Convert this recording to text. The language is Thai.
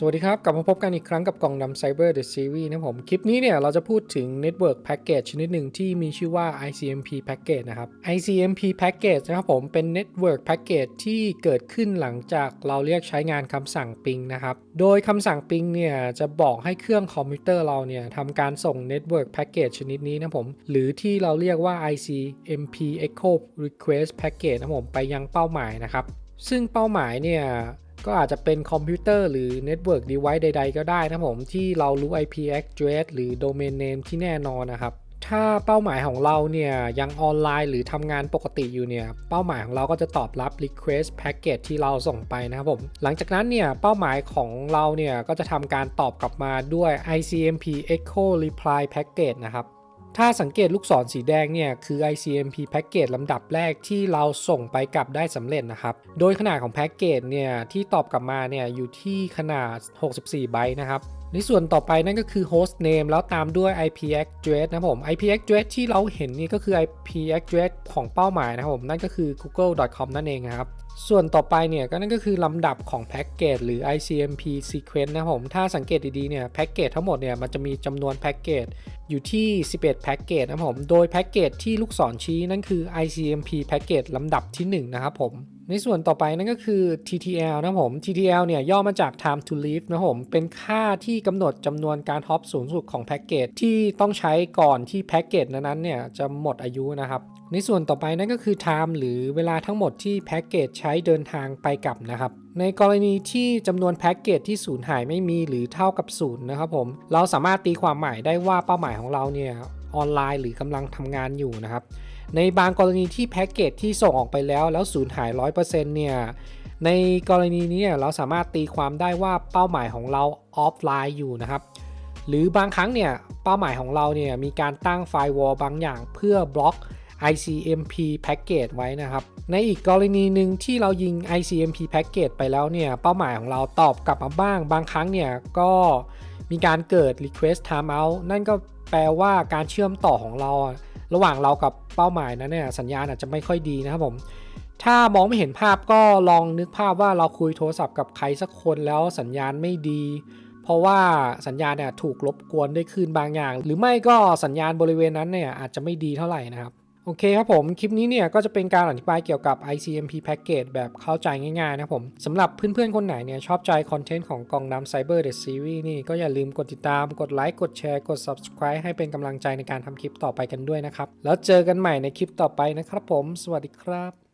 สวัสดีครับ กลับมาพบกันอีกครั้งกับกล่องดำ Cyber The Series นะผม คลิปนี้เนี่ยเราจะพูดถึง Network Package ชนิดหนึ่งที่มีชื่อว่า ICMP Package นะครับ ICMP Package นะครับผมเป็น Network Package ที่เกิดขึ้นหลังจากเราเรียกใช้งานคำสั่ง ping นะครับ โดยคำสั่ง ping เนี่ยจะบอกให้เครื่องคอมพิวเตอร์เราเนี่ยทำการส่ง Network Package ชนิดนี้นะผม หรือที่เราเรียกว่า ICMP Echo Request Package นะผมไปยังเป้าหมายนะครับ ซึ่งเป้าหมายเนี่ย ก็อาจจะเป็นคอมพิวเตอร์หรือ Network Device ใด ๆ ก็ได้นะผม ที่เรารู้ IP address หรือ Domain Name ที่แน่นอนนะครับถ้าเป้าหมายของเราเนี่ยยังออนไลน์หรือทำงานปกติอยู่เนี่ยเป้าหมายของเราก็จะตอบรับ Request Package ที่เราส่งไปนะครับผม หลังจากนั้นเนี่ยเป้าหมายของเราเนี่ยก็จะทำการตอบกลับมาด้วย ICMP Echo Reply Package นะครับ ถ้าสังเกตลูกศรสีแดงเนี่ยคือ ICMP แพ็กเกจลำดับแรกที่เราส่งไปกลับได้สำเร็จนะครับ โดยขนาดของแพ็กเกจเนี่ยที่ตอบกลับมาเนี่ยอยู่ที่ขนาด 64 ไบต์นะครับ ในส่วนต่อไปนั่นก็คือ host name แล้วตามด้วย IP address นะผม IP address ที่เราเห็นนี่ก็คือ IP address ของเป้าหมายนะครับผม นั่นก็คือ google.com นั่นเองครับ ส่วนต่อไปเนี่ยก็นั่นก็คือลำดับของแพ็กเกจหรือ ICMP sequence นะผม ถ้าสังเกตดีๆเนี่ยแพ็กเกจทั้งหมดเนี่ยมันจะมีจำนวนแพ็กเกจอยู่ที่ 11 แพ็กเกจนะครับผม โดยแพ็กเกจที่ลูกศรชี้นั่นคือ ICMP แพ็กเกจลำดับที่ 1 นะครับผม ในส่วนต่อไปนั่นก็คือ TTL นะครับผม TTL เนี่ยย่อมาจาก time to leave นะครับผม เป็นค่าที่กำหนดจำนวนการฮอปสูงสุดของแพ็กเกจที่ต้องใช้ก่อนที่แพ็กเกจนั้นๆเนี่ยจะหมดอายุนะครับ ในส่วนต่อไปนั่นก็คือ time หรือเวลาทั้งหมดที่แพ็กเกจใช้เดินทางไปกลับนะครับ ในกรณีที่จำนวนแพ็กเกจที่สูญหายไม่มีหรือเท่ากับศูนย์นะครับผม เราสามารถตีความหมายได้ว่าเป้าหมายของเราเนี่ย ออนไลน์ หรือกำลังทำงานอยู่นะครับ ในบางกรณีที่แพ็กเกจที่ส่งออกไปแล้วแล้วสูญหาย 100%เนี่ยในกรณีนี้เราสามารถตีความได้ว่าเป้าหมายของเราออฟไลน์อยู่นะครับ หรือบางครั้งเนี่ยเป้าหมายของเราเนี่ยมีการตั้งไฟวอลบางอย่างเพื่อบล็อก ICMP package ไว้นะครับ ในอีกกรณีหนึ่งที่เรายิง ICMP package ไปแล้วเนี่ยเป้าหมายของเราตอบกลับมาบ้าง บางครั้งเนี่ยก็ มีการเกิด request timeout นั่นก็แปลว่าการเชื่อมต่อของเรา ระหว่างเรากับเป้าหมายนั้นเนี่ยสัญญาณอาจจะไม่ค่อยดีนะครับผม ถ้ามองไม่เห็นภาพก็ลองนึกภาพว่าเราคุยโทรศัพท์กับใครสักคนแล้วสัญญาณไม่ดี เพราะว่าสัญญาณเนี่ยถูกรบกวนด้วยคลื่นบางอย่าง หรือไม่ก็สัญญาณบริเวณนั้นเนี่ยอาจจะไม่ดีเท่าไหร่นะครับ โอเคครับผม คลิปนี้เนี่ยก็จะเป็นการอธิบายเกี่ยวกับ ICMP package แบบเข้าใจง่ายๆนะครับผมสำหรับเพื่อนๆ คนไหนเนี่ยชอบใจคอนเทนต์ของกองดำ Cyber The Series นี่ก็อย่าลืมกดติดตาม กดไลค์ กดแชร์ กด subscribe ให้เป็นกำลังใจในการทำคลิปต่อไปกันด้วยนะครับ แล้วเจอกันใหม่ในคลิปต่อไปนะครับผม สวัสดีครับ